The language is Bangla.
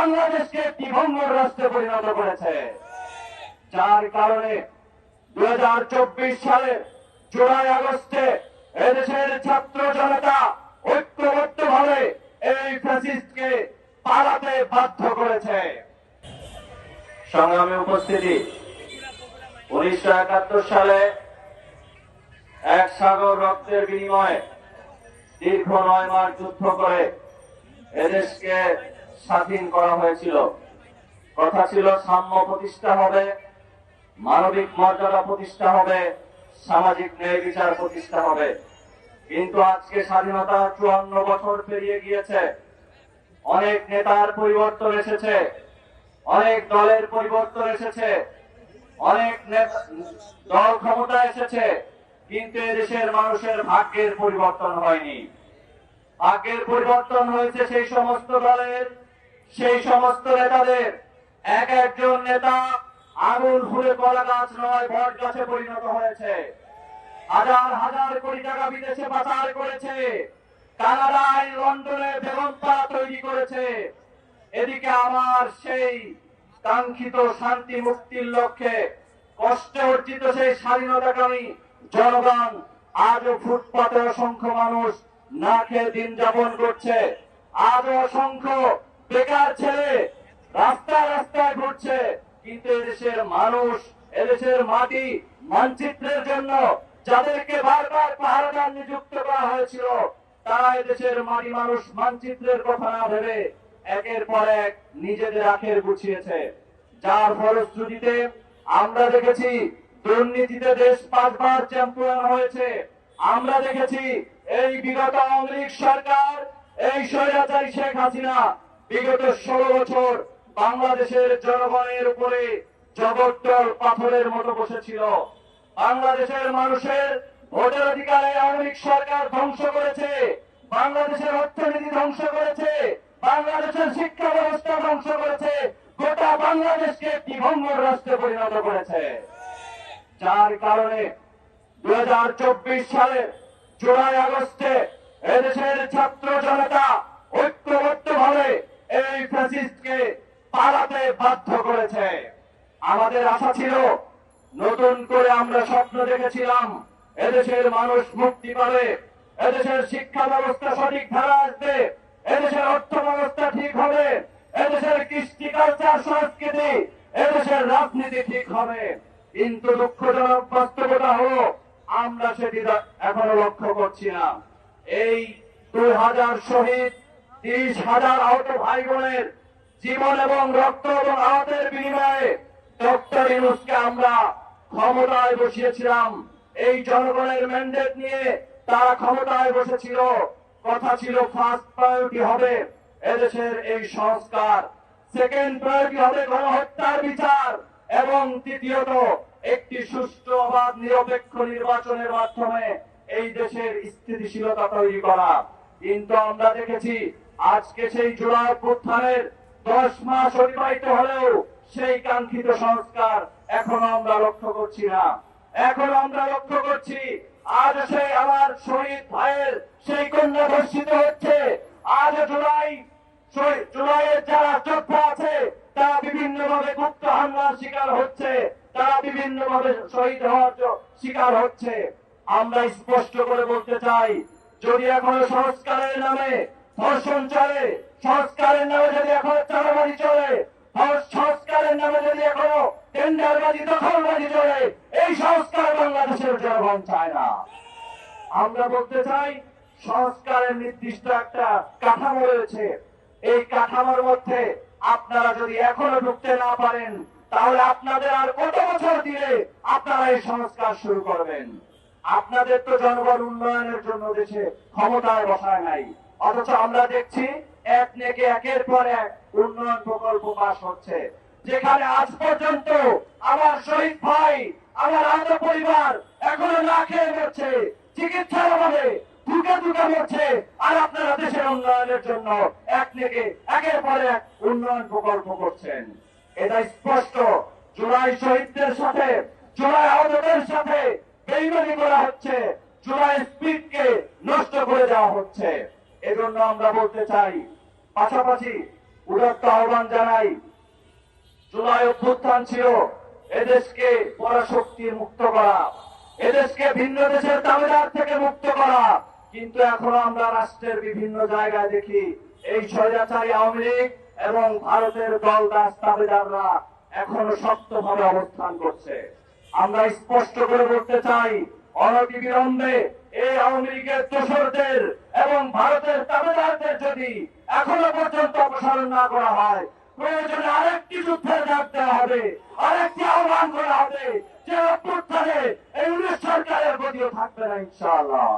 বাংলাদেশকে একটি রাষ্ট্রে পরিণত করেছে। যার কারণে দুই সালে জুলাই আগস্টে এদেশের ছাত্র জনতা ঐক্যবদ্ধ ভাবে এই ফ্যাসিস্টকে পালাতে বাধ্য করেছে। সংগ্রামে উপস্থিতি, উনিশশো একাত্তর সালে এক সাগর রক্তের বিনিময়ে দীর্ঘ নয় মাস যুদ্ধ করে এদেশকে স্বাধীন করা হয়েছিল। কথা ছিল সাম্য প্রতিষ্ঠা হবে, মানবিক মর্যাদা প্রতিষ্ঠা হবে, সামাজিক ন্যায় বিচার প্রতিষ্ঠা হবে। কিন্তু আজকে স্বাধীনতা চুয়ান্ন বছর পেরিয়ে গিয়েছে। অনেক নেতার পরিবর্তন এসেছে, অনেক দলের পরিবর্তন এসেছে, অনেক দল ক্ষমতা এসেছে, কিন্তু দেশের মানুষের ভাগ্যের পরিবর্তন হয়নি। ভাগ্যের পরিবর্তন হয়েছে সেই সমস্ত দলের সেই সমস্ত নেতাদের এক একজন নেতা আগুন ফুলে কলা গাছ নয়, বট গাছে পরিণত হয়েছে। হাজার হাজার কোটি টাকা বিদেশে পাচার করেছে। কানাডায় লন্ডনে বেগমপাড়া তৈরি করেছে। এদিকে আমার সেই কাঙ্ক্ষিত শান্তি মুক্তির লক্ষ্যে কষ্ট অর্জিত সেই স্বাধীনতাকামী জনগণ আজও ফুটপাতে অসংখ্য মানুষ না খেয়ে দিন যাপন করছে। আজও অসংখ্য বেকার ছেলে রাস্তায় রাস্তায় ঘুরছে, কিন্তু এদেশের মানুষ, এদেশের মাটি, মানচিত্রের জন্য যাদেরকে বারবার পাহারাদার নিযুক্ত করা হয়েছিল, তারা এদেশের মাটি মানুষ, মানচিত্রের কথা না ভেবে একের পর এক নিজেদের আখের গুছিয়েছে। যার ফলশ্রুতিতে আমরা দেখেছি, দুর্নীতিতে দেশ পাঁচবার চ্যাম্পিয়ন হয়েছে। আমরা দেখেছি, এই বিগত আওয়ামী লীগ সরকার, এই স্বৈরাচারী শেখ হাসিনা বিগত ষোলো বছর বাংলাদেশের জনগণের উপরে জগদ্দল পাথরের মতো বসেছিল। বাংলাদেশের মানুষের ভোটের অধিকারে আওয়ামী সরকার ধ্বংস করেছে, বাংলাদেশের অর্থনীতি ধ্বংস করেছে, বাংলাদেশের শিক্ষা ব্যবস্থা ধ্বংস করেছে, গোটা বাংলাদেশকে ভঙ্গর রাষ্ট্রে পরিণত করেছে। যার কারণে দুই সালে জুলাই আগস্টে এদেশের ছাত্র জনতা ঐক্যবদ্ধ ভাবে এই ফ্যাসিস্টকে পালাতে বাধ্য করেছে। আমাদের আশা ছিল, নতুন করে আমরা স্বপ্ন দেখেছিলাম, এদেশের মানুষ মুক্তি পাবে, এদেশের শিক্ষা ব্যবস্থা সঠিক ধারা আসবে, এদেশের অর্থ ব্যবস্থা ঠিক হবে, এদেশের কৃষ্টি কালচার, সংস্কৃতি, এদেশের রাজনীতি ঠিক হবে। কিন্তু দুঃখজনক বাস্তবতা হলো, আমরা সেটি এখনও লক্ষ্য করছি না। এই দুই হাজার শহীদ, তিরিশ হাজার আহত ভাই বোনের জীবন এবং রক্ত এবং আহতের বিনিময়ে ডক্টর ইউনুসকে আমরা ক্ষমতায় বসিয়েছিলাম। এই জনগণের ম্যান্ডেট নিয়ে তারা ক্ষমতায় বসেছিল। কথা ছিল ফার্স্ট প্রায়োরিটি হবে এদেশের এই সংস্কার। সেকেন্ড প্রায়োরিটি হবে গণহত্যার বিচার। এবং তৃতীয়ত একটি সুষ্ঠু অবাধ নিরপেক্ষ নির্বাচনের মাধ্যমে এই দেশের স্থিতিশীলতা তৈরি করা। কিন্তু আমরা দেখেছি, আজকে সেই জোড়া অভ্যুত্থানের দশ মাস অতিবাহিত হলেও সেই কাঙ্ক্ষিত সংস্কার এখনও আমরা লক্ষ্য করছি না। এখনও আমরা লক্ষ্য করছি, আজ সেই আমার শহীদ ভাইয়ের সেই কন্যা ধর্ষিত হচ্ছে। আজ জুলাই জুলাইয়ের যারা যোদ্ধা আছে, তারা বিভিন্ন ভাবে গুপ্ত হামলার শিকার হচ্ছে। তারা বিভিন্ন ভাবে শহীদ হওয়ার শিকার হচ্ছে। আমরা স্পষ্ট করে বলতে চাই, যদি এখনও সংস্কারের নামে ধর্ষণ চলে, সংস্কারের নামে যদি এখনও চালাবাজি চলে সংস্কারের নামে যদি এখনও টেন্ডারবাজি, দখলবাজি চলে, এই সংস্কার বাংলাদেশের জনগণ চায় না। আমরা বলতে চাই, সংস্কারের নির্দিষ্ট একটা কাঠামো রয়েছে। এই কাঠামোর মধ্যে আপনারা যদি এখনও ঢুকতে না পারেন, তাহলে আপনাদের আর কত বছর দিলে আপনারা এই সংস্কার শুরু করবেন? আপনাদের তো জনগণ উন্নয়নের জন্য দেশে ক্ষমতায় বসায় নাই। অথচ আমরা দেখছি এক নেকে একের পর এক উন্নয়ন প্রকল্প পাস হচ্ছে। যেখানে আজ পর্যন্ত আমার শহীদ ভাই, আমার আহত পরিবার এখনও না খেয়ে মরছে, চিকিৎসার অভাবে দুকে দুকে মরছে। আর আপনারা দেশের উন্নয়নের জন্য এক থেকে একের পর এক উন্নয়ন প্রকল্প করছেন। এটা স্পষ্ট। জুলাই শহীদদের সাথে, জুলাই আহতদের সাথে বেইমানি করা হচ্ছে। জুলাই স্পিডকে নষ্ট করে দেওয়া হচ্ছে। এজন্য আমরা বলতে চাই, পাশাপাশি উদাত্ত আহ্বান জানাই, জুলাই অভ্যুত্থান ছিল, এদেশকে পরাশক্তির মুক্ত করা, এদেশকে ভিন্ন দেশের দাবিদার থেকে মুক্ত করা, কিন্তু এখনও আমরা রাষ্ট্রের বিভিন্ন জায়গায় দেখি, এই স্বৈরাচারী আওয়ামী লীগ এবং ভারতের দল দাস দাবিদাররা এখনও শক্তভাবে অবস্থান করছে। আমরা স্পষ্ট করে বলতে চাই, অনতিবিলম্বে এই আওয়ামী লীগের চোষরদের এবং ভারতের তামিলনাড়ুদের যদি এখনও পর্যন্ত অপসারণ না করা হয়, প্রয়োজনে আরেকটি যুদ্ধের ডাক দেওয়া হবে, আরেকটি আহ্বান করা হবে যে অভ্যুত্থানে এই উনিশ সরকারের গতিও থাকবে না ইনশাআল্লাহ।